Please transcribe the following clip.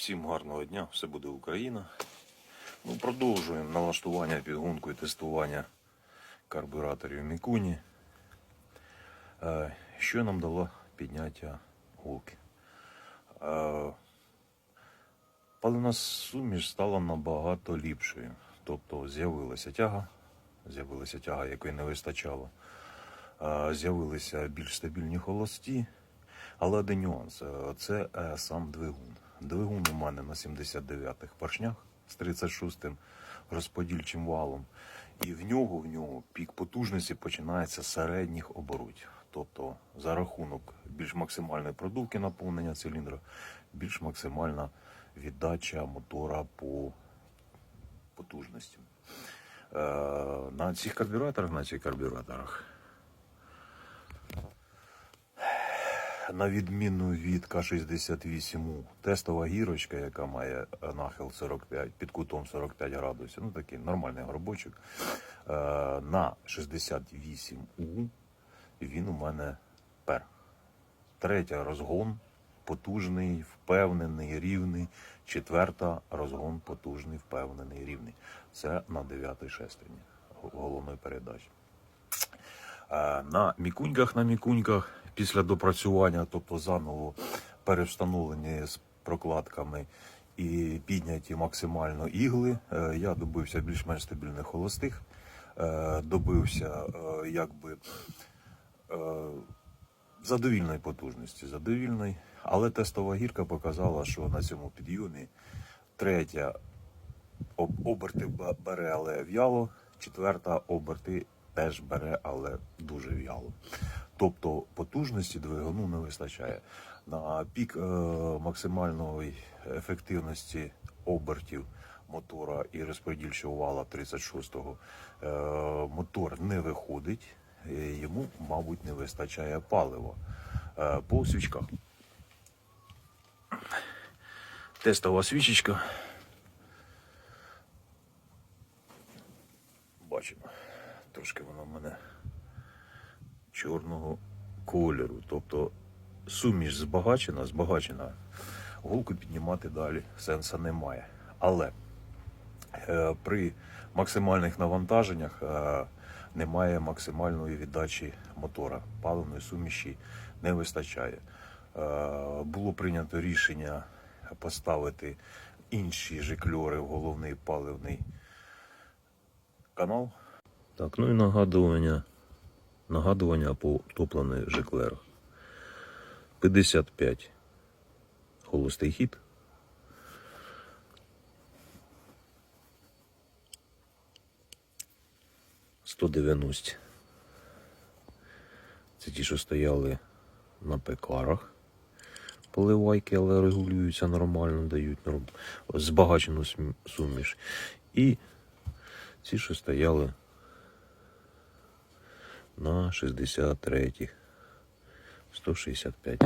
Всім гарного дня, все буде Україна. Ну, продовжуємо налаштування, підгонку і тестування карбюраторів Мікуні. Е, Що нам дало підняття гулки? Е, Палена суміш стала набагато ліпшою. Тобто з'явилася тяга, з'явилася тяга, якої не вистачало. Е, З'явилися більш стабільні холості. Але один нюанс це сам двигун. Двигун у мене на 79-х поршнях з 36-м розподільчим валом. І в нього, в нього пік потужності починається з середніх оборотів. Тобто за рахунок більш максимальної продувки наповнення циліндра, більш максимальна віддача мотора по потужності. Е, на цих карбюраторах, на цих карбюраторах на відміну від К-68У, тестова гірочка, яка має е, нахил 45 під кутом 45 градусів, ну такий нормальний горбочок. е, На 68У він у мене пер. Третя розгон потужний, впевнений, рівний. Четверта розгон потужний, впевнений, рівний. Це на 9 шестерні головної передачі. Е, На мікуньках, на мікуньках після допрацювання, тобто заново перевстановлені з прокладками і підняті максимально ігли, е, я добився більш-менш стабільних холостих, е, добився е, якби задовільної потужності, задовільної, але тестова гірка показала, що на цьому підйомі третя оберти бере, але в'яло, четверта оберти теж бере, але дуже в'яло. Тобто потужності двигуну не вистачає. На пік е, максимальної ефективності обертів мотора і розподільчого вала 36-го е, мотор не виходить, е, йому, мабуть, не вистачає палива. По свічках. Тестова свічечка. Бачимо. Трошки вона в мене чорного кольору. Тобто суміш збагачена, збагачена. Голку піднімати далі сенсу немає. Але е, при максимальних навантаженнях е, немає максимальної віддачі мотора. Паливної суміші не вистачає. Е, було прийнято рішення поставити інші жикльори в головний паливний канал. Так, ну і нагадування. Нагадування по топлених жиклерах. 55 холостий хід. Сто дев'яносто. Це ті, що стояли на пекарах. Поливайки, але регулюються нормально, дають збагачену суміш. І ці, що стояли на 63 165